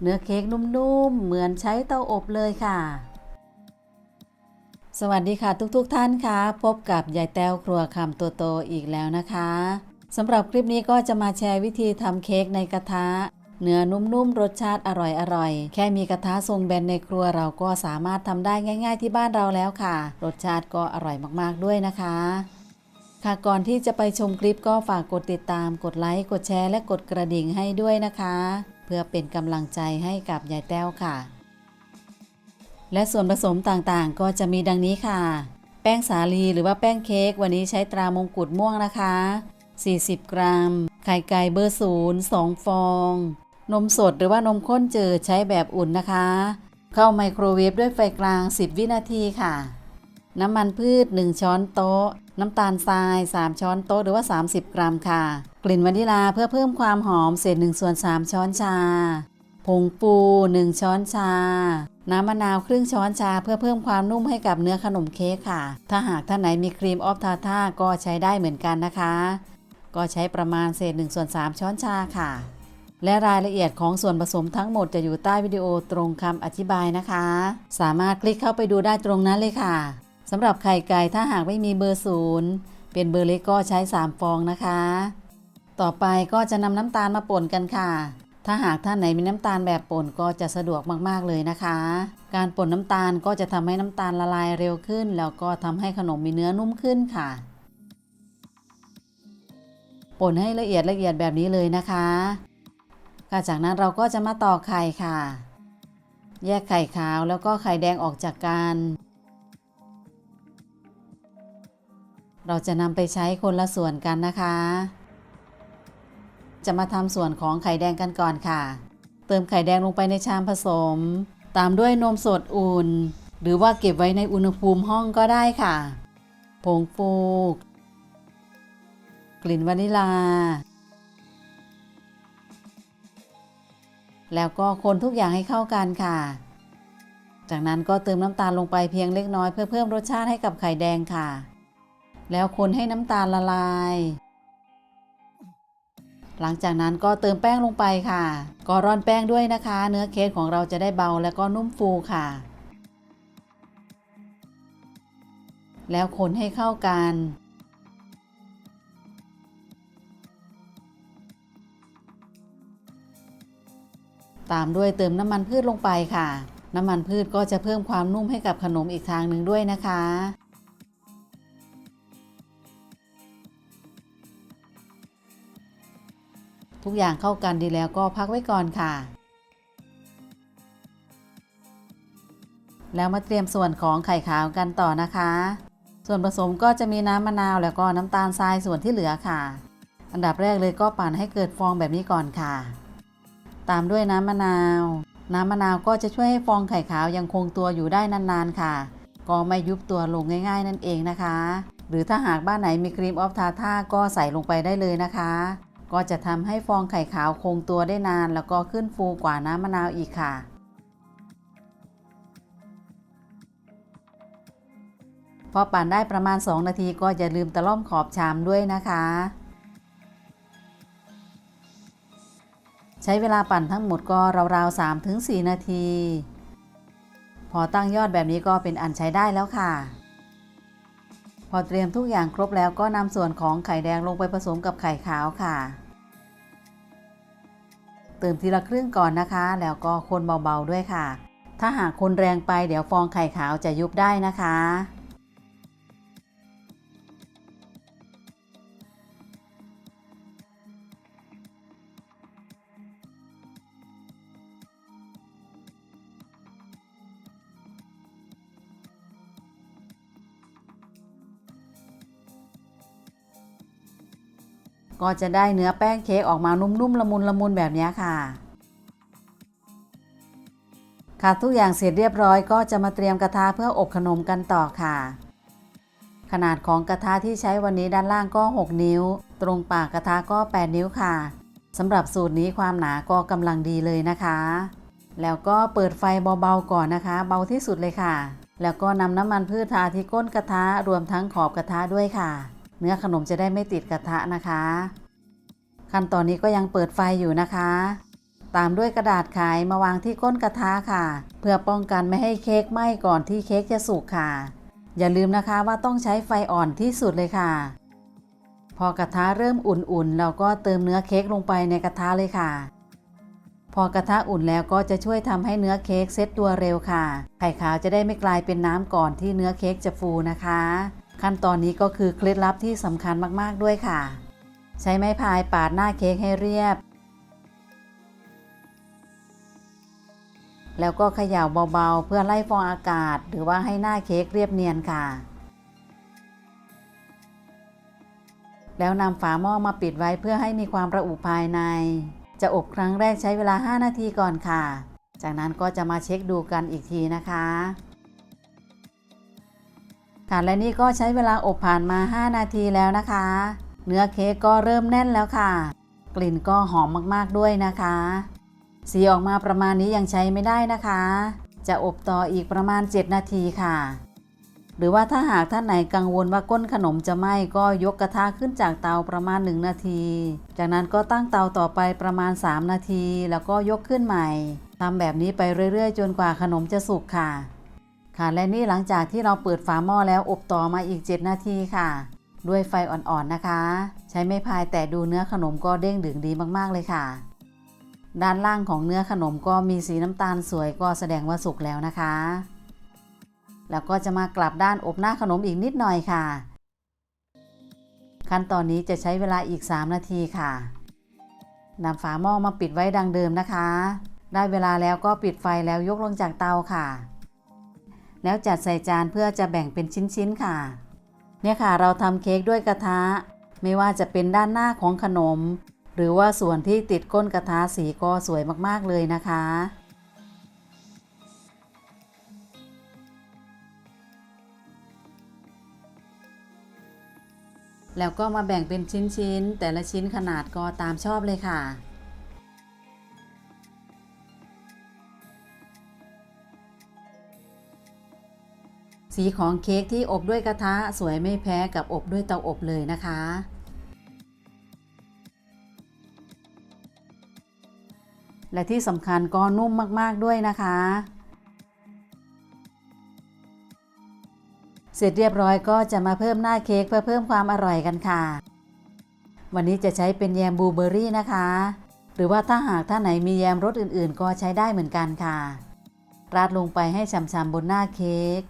เนื้อเค้กนุ่มๆ เหมือนใช้เตาอบเลยค่ะ สวัสดีค่ะทุกๆทท่านค่ะ พบกับยายแต้วครัวคำตัวโตอีกแล้วนะคะสำหรับคลิปนี้ก็จะมาแชร์วิธีทำเค้กในกระทะ เนื้อนุ่มๆ รสชาติอร่อยๆ แค่มีกระทะทรงแบนในครัวเราก็สามารถทำได้ง่าย ๆ ที่บ้านเราแล้วค่ะ รสชาติก็อร่อยมากๆด้วยนะคะค่ะก่อนที่จะไปชมคลิปก็ฝากกดติดตาม กดไลค์ กดแชร์ และกดกระดิ่งให้ด้วยนะคะ เพื่อเป็นกำลังใจให้กับยายแต้วค่ะ และส่วนผสมต่างๆ ก็จะมีดังนี้ค่ะ แป้งสาลีหรือว่าแป้งเค้กวันนี้ใช้ตรามงกุฎม่วงนะคะ 40 กรัม ไข่ไก่เบอร์ศูนย์2ฟอง นมสดหรือว่านมข้นจืดใช้แบบอุ่นนะคะ เข้าไมโครเวฟด้วยไฟกลาง 10 วินาทีค่ะ น้ำมันพืช 1 ช้อนโต๊ะ น้ำตาลทราย 3 ช้อนโต๊ะหรือว่า 30 กรัมค่ะ กลิ่นวานิลาเพื่อเพิ่มความหอมเศษ1ส่วน3ช้อนชา ผงปู 1 ช้อนชา น้ำมะนาวครึ่งช้อนชาเพื่อเพิ่มความนุ่มให้กับเนื้อขนมเค้กค่ะ ถ้าหากท่านไหนมีครีมออฟทาท่าก็ใช้ได้เหมือนกันนะคะ ก็ใช้ประมาณเศษ1ส่วน3ช้อนชาค่ะ และรายละเอียดของส่วนผสมทั้งหมดจะอยู่ใต้วิดีโอตรงคำอธิบายนะคะ สามารถคลิกเข้าไปดูได้ตรงนั้นเลยค่ะ สำหรับไข่ไก่ถ้าหากไม่มีเบอร์ศูนย์เป็นเบอร์เล็กก็ใช้ 3 ฟองนะคะ ต่อไปก็จะนำน้ำตาลมาป่นกันค่ะ ถ้าหากท่านไหนมีน้ำตาลแบบป่นก็จะสะดวกมากๆเลยนะคะ การป่นน้ำตาลก็จะทำให้น้ำตาลละลายเร็วขึ้น แล้วก็ทำให้ขนมมีเนื้อนุ่มขึ้นค่ะ ป่นให้ละเอียดละเอียดแบบนี้เลยนะคะค่ะจากนั้นเราก็จะมาตอกไข่ค่ะ แยกไข่ขาวแล้วก็ไข่แดงออกจากกัน เราจะนำไปใช้คนละส่วนกันนะคะ จะมาทำส่วนของไข่แดงกันก่อนค่ะ เติมไข่แดงลงไปในชามผสม ตามด้วยนมสดอุ่น หรือว่าเก็บไว้ในอุณหภูมิห้องก็ได้ค่ะ ผงฟูกลิ่นวานิลา แล้วก็คนทุกอย่างให้เข้ากันค่ะ จากนั้นก็เติมน้ำตาลลงไปเพียงเล็กน้อยเพื่อเพิ่มรสชาติให้กับไข่แดงค่ะ แล้วคนให้น้ำตาลละลาย หลังจากนั้นก็เติมแป้งลงไปค่ะ ก็ร่อนแป้งด้วยนะคะ เนื้อเค้กของเราจะได้เบาและก็นุ่มฟูค่ะ แล้วคนให้เข้ากันตามด้วยเติมน้ำมันพืชลงไปค่ะ น้ำมันพืชก็จะเพิ่มความนุ่มให้กับขนมอีกทางหนึ่งด้วยนะคะ ทุกอย่างเข้ากันดีแล้วก็พักไว้ก่อนค่ะ แล้วมาเตรียมส่วนของไข่ขาวกันต่อนะคะ ส่วนผสมก็จะมีน้ำมะนาวแล้วก็น้ำตาลทรายส่วนที่เหลือค่ะ อันดับแรกเลยก็ปั่นให้เกิดฟองแบบนี้ก่อนค่ะ ตามด้วยน้ำมะนาว น้ำมะนาวก็จะช่วยให้ฟองไข่ขาวยังคงตัวอยู่ได้นานๆค่ะ ก็ไม่ยุบตัวลงง่าย ๆ นั่นเองนะคะ หรือถ้าหากบ้านไหนมีครีมออฟทาท่าก็ใส่ลงไปได้เลยนะคะ ก็จะทำให้ฟองไข่ขาวคงตัวได้นาน แล้วก็ขึ้นฟูกว่าน้ำมะนาวอีกค่ะ พอปั่นได้ประมาณ 2 นาทีก็อย่าลืมตะล่อมขอบชามด้วยนะคะ ใช้เวลาปั่นทั้งหมดก็ราวๆ3-4 นาที พอตั้งยอดแบบนี้ก็เป็นอันใช้ได้แล้วค่ะพอเตรียมทุกอย่างครบแล้วก็นำส่วนของไข่แดงลงไปผสมกับไข่ขาวค่ะ เติมทีละครึ่งก่อนนะคะ แล้วก็คนเบาๆด้วยค่ะ ถ้าหากคนแรงไปเดี๋ยวฟองไข่ขาวจะยุบได้นะคะ ก็จะได้เนื้อแป้งเค้กออกมานุ่มๆละมุนละมุนแบบนี้ค่ะ ค่ะทุกอย่างเสร็จเรียบร้อยก็จะมาเตรียมกระทะเพื่ออบขนมกันต่อค่ะ ขนาดของกระทะที่ใช้วันนี้ด้านล่างก็ 6 นิ้ว ตรงปากกระทะก็ 8 นิ้วค่ะสำหรับสูตรนี้ความหนาก็กำลังดีเลยนะคะ แล้วก็เปิดไฟเบาๆก่อนนะคะ เบาที่สุดเลยค่ะ แล้วก็นำน้ำมันพืชทาที่ก้นกระทะรวมทั้งขอบกระทะด้วยค่ะ เนื้อขนมจะได้ไม่ติดกระทะนะคะ ขั้นตอนนี้ก็ยังเปิดไฟอยู่นะคะ ตามด้วยกระดาษขายมาวางที่ก้นกระทะค่ะ เพื่อป้องกันไม่ให้เค้กไหม้ก่อนที่เค้กจะสุกค่ะ อย่าลืมนะคะว่าต้องใช้ไฟอ่อนที่สุดเลยค่ะ พอกระทะเริ่มอุ่นๆ เราก็เติมเนื้อเค้กลงไปในกระทะเลยค่ะพอกระทะอุ่นแล้วก็จะช่วยทำให้เนื้อเค้กเซ็ตตัวเร็วค่ะ ไข่ขาวจะได้ไม่กลายเป็นน้ำก่อนที่เนื้อเค้กจะฟูนะคะ ขั้นตอนนี้ก็คือเคล็ดลับที่สำคัญมากๆด้วยค่ะ ใช้ไม้พายปาดหน้าเค้กให้เรียบ แล้วก็เขย่าเบาๆ เพื่อไล่ฟองอากาศ หรือว่าให้หน้าเค้กเรียบเนียนค่ะ แล้วนำฝาหม้อมาปิดไว้เพื่อให้มีความระอุภายใน จะอบครั้งแรกใช้เวลา 5 นาทีก่อนค่ะ จากนั้นก็จะมาเช็คดูกันอีกทีนะคะ ค่ะและนี่ก็ใช้เวลาอบผ่านมา 5 นาทีแล้วนะคะ เนื้อเค้กก็เริ่มแน่นแล้วค่ะ กลิ่นก็หอมมากๆด้วยนะคะ สีออกมาประมาณนี้ยังใช้ไม่ได้นะคะ จะอบต่ออีกประมาณ 7 นาทีค่ะ หรือว่าถ้าหากท่านไหนกังวลว่าก้นขนมจะไหม้ก็ยกกระทะขึ้นจากเตาประมาณ 1 นาที จากนั้นก็ตั้งเตาต่อไปประมาณ 3 นาที แล้วก็ยกขึ้นใหม่ทำแบบนี้ไปเรื่อยๆ จนกว่าขนมจะสุกค่ะ ค่ะและนี่หลังจากที่เราเปิดฝาหม้อแล้วอบต่อมาอีก 7 นาทีค่ะ ด้วยไฟอ่อนๆนะคะ ใช้ไม้พายแต่ดูเนื้อขนมก็เด้งดึงดีมากๆเลยค่ะ ด้านล่างของเนื้อขนมก็มีสีน้ำตาลสวยก็แสดงว่าสุกแล้วนะคะ แล้วก็จะมากลับด้านอบหน้าขนมอีกนิดหน่อยค่ะ ขั้นตอนนี้จะใช้เวลาอีก 3 นาทีค่ะนำฝาหม้อมาปิดไว้ดังเดิมนะคะ ได้เวลาแล้วก็ปิดไฟแล้วยกลงจากเตาค่ะ แล้วจัดใส่จานเพื่อจะแบ่งเป็นชิ้นๆค่ะ เนี่ยค่ะเราทำเค้กด้วยกระทะ ไม่ว่าจะเป็นด้านหน้าของขนม หรือว่าส่วนที่ติดก้นกระทะสีก็สวยมากๆเลยนะคะแล้วก็มาแบ่งเป็นชิ้นๆ แต่ละชิ้นขนาดก็ตามชอบเลยค่ะ สีของเค้กที่อบด้วยกระทะสวยไม่แพ้กับอบด้วยเตาอบเลยนะคะ และที่สำคัญก็นุ่มมากๆด้วยนะคะ เสร็จเรียบร้อยก็จะมาเพิ่มหน้าเค้กเพื่อเพิ่มความอร่อยกันค่ะ วันนี้จะใช้เป็นแยมบลูเบอร์รี่นะคะ หรือว่าถ้าหากท่านไหนมีแยมรสอื่นๆ ก็ใช้ได้เหมือนกันค่ะ ราดลงไปให้ฉ่ำๆบนหน้าเค้ก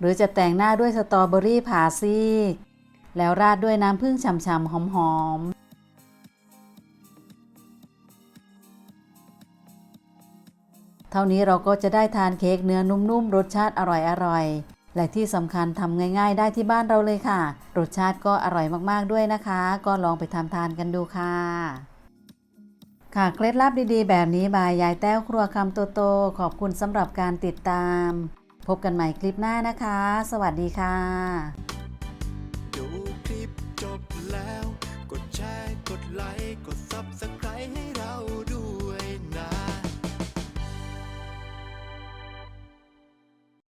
หรือจะแต่งหน้าด้วยสตรอเบอรี่ผ่าซีก แล้วราดด้วยน้ำผึ้งฉ่ำๆหอมๆเท่านี้เราก็จะได้ทานเค้กเนื้อนุ่มๆ รสชาติอร่อยๆ และที่สำคัญทำง่ายๆ ได้ที่บ้านเราเลยค่ะ รสชาติก็อร่อยมากๆด้วยนะคะ ก็ลองไปทำทานกันดูค่ะ ค่ะเคล็ดลับดีๆ แบบนี้บายยายแต้วครัวคำโตๆขอบคุณสำหรับการติดตาม พบกันใหม่คลิปหน้านะคะ สวัสดีค่ะ ดูคลิปจบแล้ว กดแชร์ กดไลค์ กด Subscribe ให้เรา